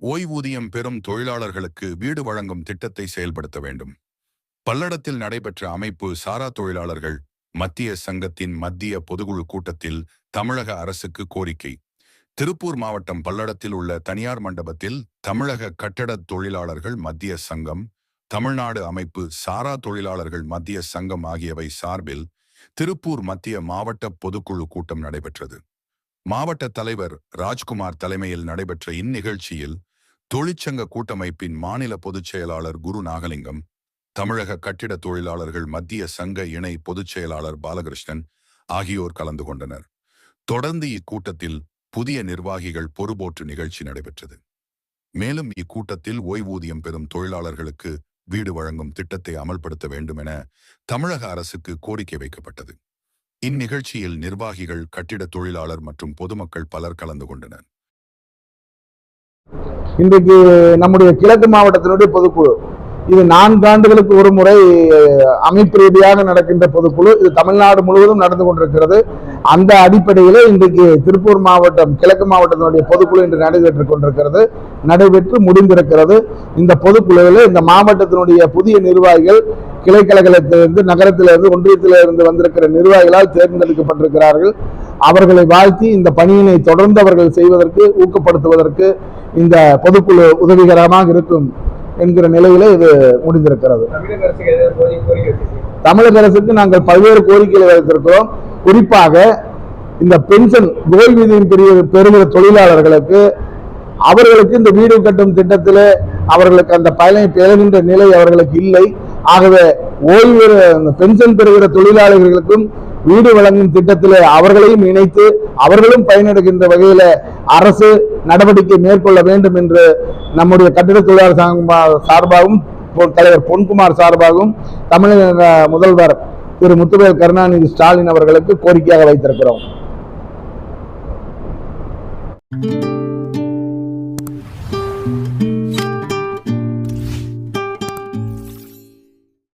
ஓய்வூதியம் பெறும் தொழிலாளர்களுக்கு வீடு வழங்கும் திட்டத்தை செயல்படுத்த வேண்டும். பல்லடத்தில் நடைபெற்ற அமைப்பு சாரா தொழிலாளர்கள் மத்திய சங்கத்தின் மத்திய பொதுக்குழு கூட்டத்தில் தமிழக அரசுக்கு கோரிக்கை. திருப்பூர் மாவட்டம் பல்லடத்தில் உள்ள தனியார் மண்டபத்தில் தமிழக கட்டட தொழிலாளர்கள் மத்திய சங்கம் தமிழ்நாடு அமைப்பு சாரா தொழிலாளர்கள் மத்திய சங்கம் ஆகியவை சார்பில் திருப்பூர் மத்திய மாவட்ட பொதுக்குழு கூட்டம் நடைபெற்றது. மாவட்ட தலைவர் ராஜ்குமார் தலைமையில் நடைபெற்ற இந்நிகழ்ச்சியில் தொழிற்சங்க கூட்டமைப்பின் மாநில பொதுச் செயலாளர் குரு நாகலிங்கம் தமிழக கட்டிட தொழிலாளர்கள் மத்திய சங்க இணை பொதுச் செயலாளர் பாலகிருஷ்ணன் ஆகியோர் கலந்து கொண்டனர். தொடர்ந்து இக்கூட்டத்தில் புதிய நிர்வாகிகள் பொறுப்போற்று நிகழ்ச்சி நடைபெற்றது. மேலும் இக்கூட்டத்தில் ஓய்வூதியம் பெறும் தொழிலாளர்களுக்கு வீடு வழங்கும் திட்டத்தை அமல்படுத்த வேண்டும் என தமிழக அரசுக்கு கோரிக்கை வைக்கப்பட்டது. இந்நிகழ்ச்சியில் நிர்வாகிகள் கட்டிட தொழிலாளர் மற்றும் பொதுமக்கள் பலர் கலந்து கொண்டனர். இன்றைக்கு நம்முடைய கிழக்கு மாவட்டத்தினுடைய பொதுக்குழு இது நான்கு ஆண்டுகளுக்கு ஒரு முறை அமைப்பு ரீதியாக நடக்கின்ற பொதுக்குழு இது தமிழ்நாடு முழுவதும் நடந்து கொண்டிருக்கிறது. அந்த அடிப்படையில் இன்றைக்கு திருப்பூர் மாவட்டம் கிழக்கு மாவட்டத்தினுடைய பொதுக்குழு இன்று நடைபெற்று கொண்டிருக்கிறது. நடைபெற்று முடிந்திருக்கிறது. இந்த பொதுக்குழுவில் இந்த மாவட்டத்தினுடைய புதிய நிர்வாகிகள் கிளைக்கழகத்திலிருந்து நகரத்திலிருந்து ஒன்றியத்திலிருந்து வந்திருக்கிற நிர்வாகிகளால் தேர்ந்தெடுக்கப்பட்டிருக்கிறார்கள். அவர்களை வாழ்த்தி இந்த பணியினை தொடர்ந்து அவர்கள் செய்வதற்கு ஊக்கப்படுத்துவதற்கு இந்த பொதுக்குழு உதவிகரமாக இருக்கும். என்கிற நிலையில இது முடிந்திருக்கிறது. தமிழக அரசுக்கு நாங்கள் பல்வேறு கோரிக்கைகளை வைத்திருக்கிறோம். குறிப்பாக இந்த பென்ஷன் ஓய்வூதியம் பெரிய பெறுகிற தொழிலாளர்களுக்கு அவர்களுக்கு இந்த வீடு கட்டும் திட்டத்தில் அவர்களுக்கு அந்த பயனை பெறுகின்ற நிலை அவர்களுக்கு இல்லை. ஆகவே ஓய்வு பென்ஷன் பெறுகிற தொழிலாளர்களுக்கும் வீடு வழங்கும் திட்டத்தில் அவர்களையும் இணைத்து அவர்களும் பயனடைகின்ற வகையில அரசு நடவடிக்கை மேற்கொள்ள வேண்டும் என்று நம்முடைய கட்டிட தொழிலாளர் சார்பாகவும் தலைவர் பொன்குமார் சார்பாகவும் தமிழக முதல்வர் திரு முத்துவேல் கருணாநிதி ஸ்டாலின் அவர்களுக்கு கோரிக்கையாக வைத்திருக்கிறோம்.